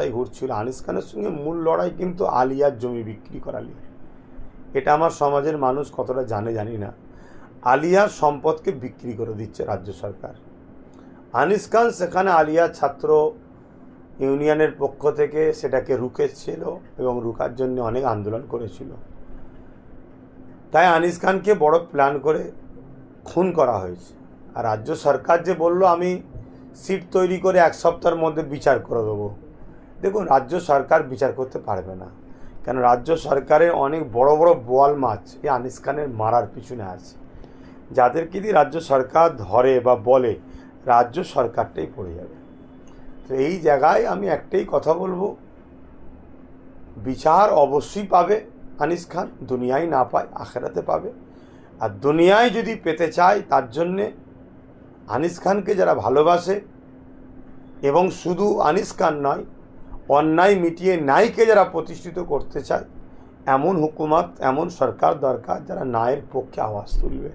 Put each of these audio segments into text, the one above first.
রাস্তায় ঘুরছিল। আনিস খানের সঙ্গে মূল লড়াই কিন্তু আলিয়ার জমি বিক্রি করা নিয়ে। এটা আমার সমাজের মানুষ কতটা জানে জানি না। আলিয়ার সম্পদকে বিক্রি করে দিচ্ছে রাজ্য সরকার। আনিস খান সেখানে আলিয়ার ছাত্র ইউনিয়নের পক্ষ থেকে সেটাকে রুকেছিল এবং রুখার জন্য অনেক আন্দোলন করেছিল। তাই আনিস খানকে বড় প্ল্যান করে খুন করা হয়েছে। আর রাজ্য সরকার যে বলল, আমি সিট তৈরি করে এক সপ্তাহের মধ্যে বিচার করে দেবো। দেখুন, রাজ্য সরকার বিচার করতে পারবে না। কেন? রাজ্য সরকারের অনেক বড় বড় বোয়াল মাছ এই আনিস খানের মারার পিছনে আছে। যাদেরকে দিয়ে রাজ্য সরকার ধরে বা বলে, রাজ্য সরকারটাই পড়ে যাবে। তো এই জায়গায় আমি একটাই কথা বলব। বিচার অবশ্যই পাবে আনিস খান, দুনিয়ায় না পায়, আখেরাতে পাবে। আর দুনিয়ায় যদি পেতে চায়, তার জন্যে আনিস খানকে যারা ভালোবাসে, এবং শুধু আনিস খান নয় অন্যায় মিটিয়ে ন্যায়কে যারা প্রতিষ্ঠিত করতে চায়, এমন হুকুমত, এমন সরকার দরকার যারা ন্যায়ের পক্ষে আওয়াজ তুলবে।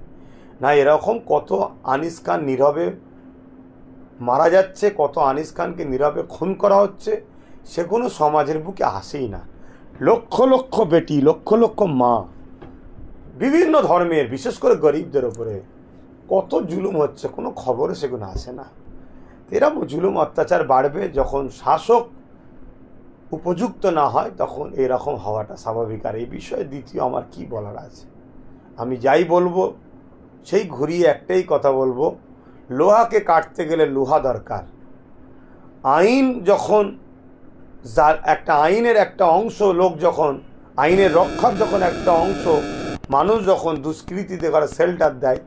না, এরকম কত আনিস খান নীরবে মারা যাচ্ছে, কত আনিস খানকে নীরবে খুন করা হচ্ছে সে কোনো সমাজের বুকে আসেই না। লক্ষ লক্ষ বেটি, লক্ষ লক্ষ মা, বিভিন্ন ধর্মের, বিশেষ করে গরিবদের ওপরে কত জুলুম হচ্ছে, কোনো খবরে সেগুলো আসে না। এরকম জুলুম অত্যাচার বাড়বে যখন শাসক উপযুক্ত না হয়, তখন এরকম হওয়াটা স্বাভাবিক। আর এই বিষয়ে দ্বিতীয় আমার কি বলার আছে? আমি যাই বলব, সেই ঘুরিয়ে একটাই কথা বলব, লোহাকে কাটতে গেলে লোহা দরকার। আইন যখন যা- একটা আইনের একটা অংশ, লোক যখন, আইনের রক্ষার যখন একটা অংশ, মানুষ যখন দুষ্কৃতিতে করে শেল্টার দেয়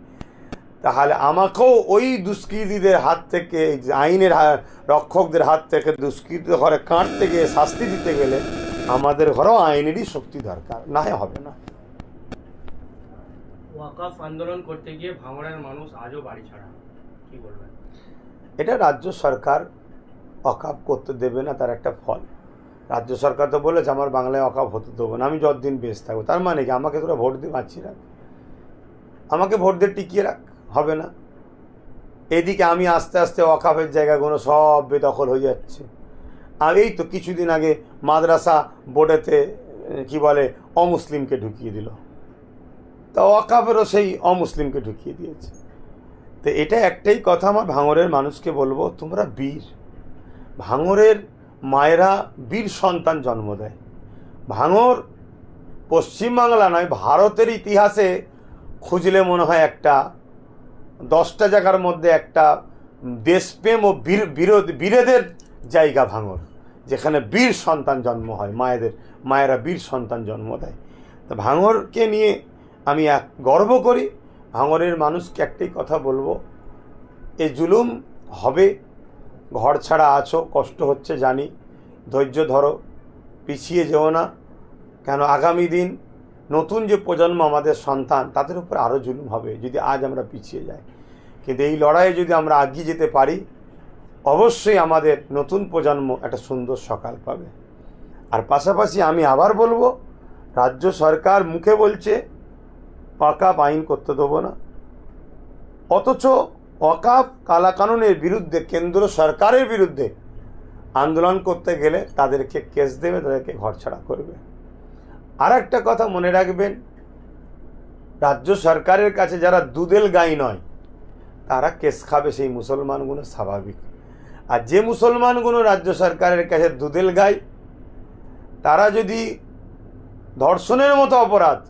তাহলে আমাকেও ওই দুষ্কৃতীদের হাত থেকে আইনের রক্ষকদের হাত থেকে দুষ্কৃত ঘরে কাটতে গিয়ে শাস্তি দিতে গেলে আমাদের ঘরেও আইনেরই শক্তি দরকার। না হবে না। ওয়াকাফ আন্দোলন করতে গিয়ে ভাঙড়ের মানুষ আজও বাড়ি ছাড়া। কি বলবেন? এটা রাজ্য সরকার অকাপ করতে দেবে না তার একটা ফল। রাজ্য সরকার তো বলেছে আমার বাংলায় অকাপ হতে দেবো না আমি যতদিন বেশ থাকব। তার মানে কি আমাকে তোরা ভোট দিয়ে বাঁচিয়ে রাখ। আমাকে ভোট দিয়ে টিকিয়ে রাখ। হবে না। এদিকে আমি আস্তে আস্তে অকাপের জায়গাগুলো সব বেদখল হয়ে যাচ্ছে। আর এই তো কিছুদিন আগে মাদ্রাসা বোর্ডেতে কি বলে, অমুসলিমকে ঢুকিয়ে দিল। তা অকাপেরও সেই অমুসলিমকে ঢুকিয়ে দিয়েছে। তো এটা একটাই কথা আমার ভাঙরের মানুষকে বলব, তোমরা বীর। ভাঙরের মায়েরা বীর সন্তান জন্ম দেয়। ভাঙর পশ্চিমবাংলা নয়, ভারতের ইতিহাসে খুঁজলে মনে হয় একটা দশটা জায়গার মধ্যে একটা দেশপ্রেম ও বীর, বিরোধ, বীরেদের জায়গা ভাঙর, যেখানে বীর সন্তান জন্ম হয়, মায়েদের, মায়েরা বীর সন্তান জন্ম দেয়। তো ভাঙরকে নিয়ে আমি এক গর্ব করি, ভাঙরের মানুষকে একটাই কথা বলব, এ জুলুম হবে, ঘর ছাড়া আছো, কষ্ট হচ্ছে জানি, ধৈর্য ধরো, পিছিয়ে যেও না, কেন আগামী দিন নতুন যে প্রজন্ম আমাদের সন্তান, তাদের উপর আরও জুলুম হবে যদি আজ আমরা পিছিয়ে যাই। কিন্তু এই লড়াইয়ে যদি আমরা এগিয়ে যেতে পারি, অবশ্যই আমাদের নতুন প্রজন্ম একটা সুন্দর সকাল পাবে। আর পাশাপাশি আমি আবার বলব, রাজ্য সরকার মুখে বলছে, অকাপ আইন করতে দেবো না। অথচ অকাপ কালাকানুনের বিরুদ্ধে, কেন্দ্র সরকারের বিরুদ্ধে আন্দোলন করতে গেলে তাদেরকে কেস দেবে, তাদেরকে ঘরছাড়া করবে। আর একটা কথা মনে রাখবেন, রাজ্য সরকারের কাছে যারা দুদেল গাই নয়, তারা কেস খাবে সেই মুসলমানগুলো স্বাভাবিক। আর যে মুসলমানগুলো রাজ্য সরকারের কাছে দুদেল গায় তারা যদি ধর্ষণের মতো অপরাধ,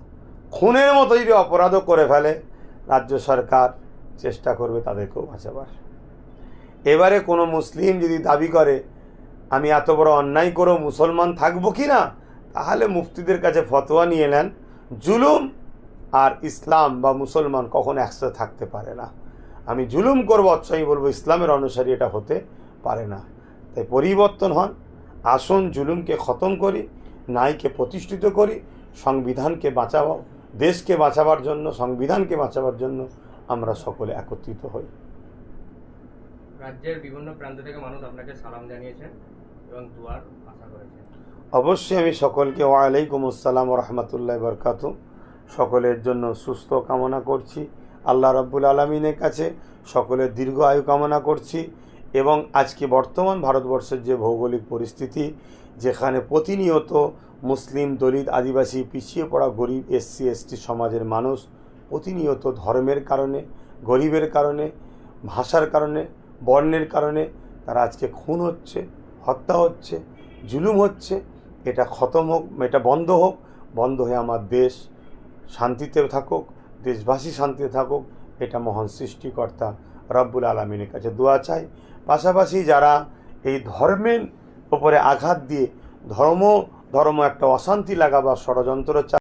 খুনের মতো যদি অপরাধও করে ফেলে, রাজ্য সরকার চেষ্টা করবে তাদেরকেও বাঁচাবার। এবারে কোনো মুসলিম যদি দাবি করে, আমি এত বড় অন্যায় করেও মুসলমান থাকব কি না? তাহলে মুফতিদের কাছে ফতোয়া নিয়ে নেন, জুলুম আর ইসলাম বা মুসলমান কখনো একসাথে থাকতে পারে না। আমি জুলুম করব, অথচ আমি বলব ইসলামের অনুসারী এটা হতে পারে না। তাই পরিবর্তন হন, আসুন জুলুমকে খতম করি নাইকে প্রতিষ্ঠিত করি, সংবিধানকে বাঁচাবো, দেশকে বাঁচাবার জন্য, সংবিধানকে বাঁচাবার জন্য আমরা সকলে একত্রিত হই। রাজ্যের বিভিন্ন প্রান্ত থেকে মানুষ আপনাকে সালাম জানিয়েছেন এবং দুয়ার আশা করেছেন। অবশ্যই আমি সকলকে ওয়ালাইকুম আসসালাম রহমতুল্লাহ বরকাত সকলের জন্য সুস্থ কামনা করছি। আল্লাহ রব্বুল আলমিনের কাছে সকলের দীর্ঘ আয়ু কামনা করছি এবং আজকে বর্তমান ভারতবর্ষের যে ভৌগোলিক পরিস্থিতি, যেখানে প্রতিনিয়ত মুসলিম দলিত আদিবাসী পিছিয়ে পড়া গরিব এসসি, এসটি সমাজের মানুষ প্রতিনিয়ত ধর্মের কারণে, গরিবের কারণে, ভাষার কারণে, বর্ণের কারণে তারা আজকে খুন হচ্ছে, হত্যা হচ্ছে, জুলুম হচ্ছে। এটা খতম হোক, এটা বন্ধ হোক, বন্ধ হয়ে আমার দেশ শান্তিতে থাকুক, দেশবাসী শান্তিতে থাকুক, এটা মহান সৃষ্টিকর্তা রব্বুল আলমিনের কাছে দোয়া চাই। পাশাপাশি যারা এই ধর্মের ওপরে আঘাত দিয়ে ধর্ম ধর্ম একটা অশান্তি লাগাবার ষড়যন্ত্র